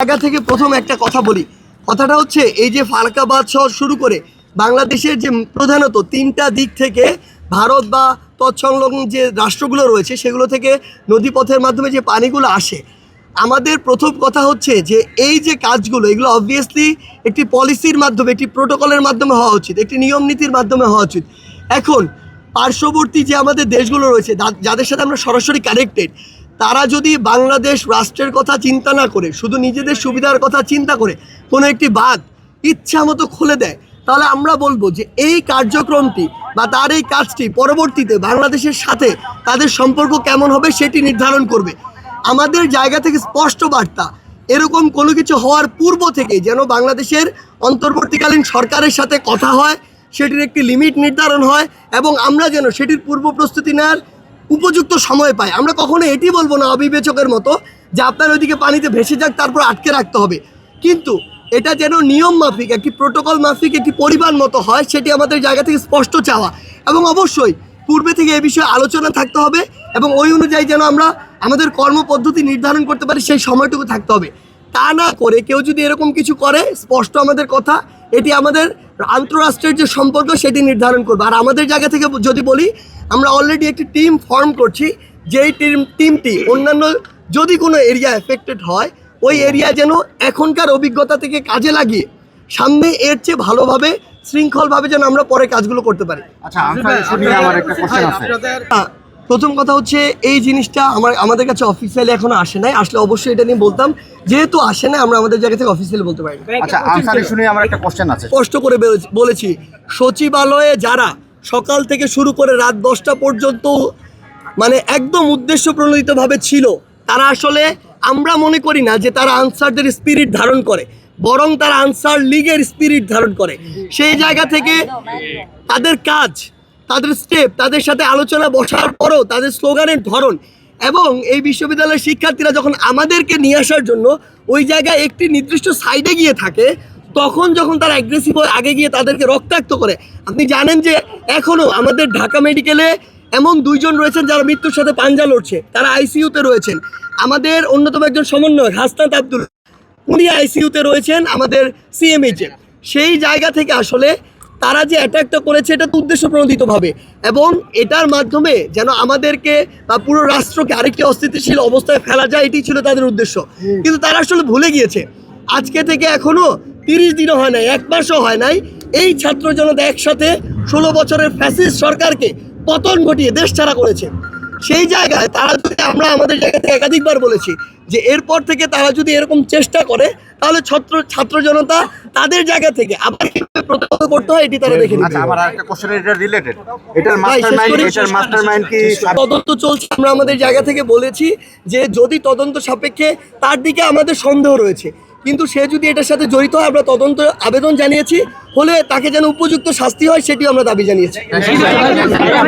জায়গা থেকে প্রথম একটা কথা বলি। কথাটা হচ্ছে, এই যে ফারাকাবাদ শহর শুরু করে বাংলাদেশের যে প্রধানত তিনটা দিক থেকে ভারত বা তৎসংলগ্ন যে রাষ্ট্রগুলো রয়েছে, সেগুলো থেকে নদীপথের মাধ্যমে যে পানিগুলো আসে, আমাদের প্রথম কথা হচ্ছে যে এই যে কাজগুলো, এগুলো অবভিয়াসলি একটি পলিসির মাধ্যমে, একটি প্রোটোকলের মাধ্যমে হওয়া উচিত, একটি নিয়ম নীতির মাধ্যমে হওয়া উচিত। এখন, পার্শ্ববর্তী যে আমাদের দেশগুলো রয়েছে যাদের সাথে আমরা সরাসরি কানেক্টেড তারা যদি বাংলাদেশ রাষ্ট্রের কথা চিন্তা না করে, শুধু নিজেদের সুবিধার কথা চিন্তা করে, কোনো একটি বাঁধ ইচ্ছা মতো খুলে দেয়, তাহলে আমরা বলব যে এই কার্যক্রমটি বা তার এই কাজটি পরবর্তীতে বাংলাদেশের সাথে তাদের সম্পর্ক কেমন হবে সেটি নির্ধারণ করবে। আমাদের জায়গা থেকে স্পষ্ট বার্তা, এরকম কোনো কিছু হওয়ার পূর্ব থেকে যেন বাংলাদেশের অন্তর্বর্তীকালীন সরকারের সাথে কথা হয়, সেটির একটি লিমিট নির্ধারণ হয় এবং আমরা যেন সেটির পূর্ব প্রস্তুতি নেওয়ার উপযুক্ত সময় পাই আমরা কখনো এটি বলব না অবিবেচকের মতো যে আপনার ওইদিকে পানিতে ভেসে যাক, তারপর আটকে রাখতে হবে। কিন্তু এটা যেন নিয়ম মাফিক, একটি প্রোটোকল মাফিক, একটি পরিমাণ মতো হয়, সেটি আমাদের জায়গা থেকে স্পষ্ট চাওয়া। এবং অবশ্যই পূর্বে থেকে এ বিষয়ে আলোচনা থাকতে হবে এবং ওই অনুযায়ী যেন আমরা আমাদের কর্মপদ্ধতি নির্ধারণ করতে পারি, সেই সময়টুকু থাকতে হবে। তা না করে কেউ যদি এরকম কিছু করে, স্পষ্ট আমাদের কথা, এটি আমাদের আন্তঃরাষ্ট্রের যে সম্পর্ক, সেটি নির্ধারণ করবে। আর আমাদের জায়গা থেকে যদি বলি আমরা অলরেডি একটি টিম ফর্ম করছি যেই টিম টিমটি অন্যান্য যদি কোনো এরিয়া এফেক্টেড হয় ওই এরিয়া যেন এখনকার অভিজ্ঞতা থেকে কাজে লাগিয়ে সামনে এর চেয়ে ভালোভাবে শৃঙ্খলভাবে যেন আমরা পরে কাজগুলো করতে পারি। আচ্ছা আনসার ইস্যু নিয়ে আমার একটা কোশ্চেন আছে। প্রথম কথা হচ্ছে এই জিনিসটা আমার আমাদের কাছে অফিসিয়ালি এখনও আসে নাই। আসলে অবশ্যই এটা নিয়ে বলতাম যেহেতু আসে না আমরা আমাদের জায়গা থেকে অফিসিয়ালি বলতে পারি না। আচ্ছা আনসার নিয়ে আমার একটা কোশ্চেন আছে। স্পষ্ট করে বলেছি সচিবালয়ে যারা সকাল থেকে শুরু করে রাত দশটা পর্যন্ত মানে একদম উদ্দেশ্য প্রণোদিতভাবে ছিল। তারা আসলে আমরা মনে করি না যে তারা আনসারদের স্পিরিট ধারণ করে, বরং তারা আনসার লিগের স্পিরিট ধারণ করে। সেই জায়গা থেকে তাদের কাজ, তাদের স্টেপ তাদের সাথে আলোচনা বসার পরও তাদের স্লোগানের ধরন এবং এই বিশ্ববিদ্যালয়ের শিক্ষার্থীরা যখন আমাদেরকে নিয়ে আসার জন্য ওই জায়গায় একটি নির্দিষ্ট সাইডে গিয়ে থাকে তখন যখন তারা অ্যাগ্রেসিভ হয়ে আগে গিয়ে তাদেরকে রক্তাক্ত করে আপনি জানেন যে এখনও আমাদের ঢাকা মেডিকেলে এমন দুইজন রয়েছেন যারা মৃত্যুর সাথে পাঞ্জা লড়ছে তারা আইসিইউতে রয়েছেন। আমাদের অন্যতম একজন সমন্বয়ক হাসনাত আব্দুল উনি আইসিইউতে রয়েছেন আমাদের সিএমএইচে সেই জায়গা থেকে আসলে তারা যে অ্যাটাকটা করেছে এটা তো উদ্দেশ্য প্রণোদিতভাবে এবং এটার মাধ্যমে যেন আমাদেরকে বা পুরো রাষ্ট্রকে আরেকটি অস্থিতিশীল অবস্থায় ফেলা যায় এটি ছিল তাদের উদ্দেশ্য। কিন্তু তারা আসলে ভুলে গিয়েছে। আজকে থেকে এখনও তিরিশ দিনও হয় নাই এক মাসও হয় নাই। এই ছাত্র জনতা একসাথে ষোলো বছরের ফ্যাসিস্ট সরকারকে পতন ঘটিয়ে দেশ ছাড়া করেছে। সেই জায়গায় তারা যদি আমরা আমাদের জায়গা থেকে একাধিকবার বলেছি যে এরপর থেকে তারা যদি এরকম চেষ্টা করে তাহলে ছাত্র ছাত্র জনতা তাদের জায়গা থেকে আবার প্রতিহত করতে হয় এটি তারা দেখে আচ্ছা আমার আরেকটা কোশ্চেন এটা রিলেটেড এটার ভাই, শেষ মাস্টার মাইন্ড করি। এটার মাস্টার কি তদন্ত চলছে আমরা আমাদের জায়গা থেকে বলেছি যে যদি তদন্ত সাপেক্ষে তার দিকে আমাদের সন্দেহ রয়েছে। কিন্তু সে যদি এটার সাথে জড়িত হয়, আমরা তদন্ত আবেদন জানিয়েছি, হলে তাকে যেন উপযুক্ত শাস্তি হয়, সেটিও আমরা দাবি জানিয়েছি।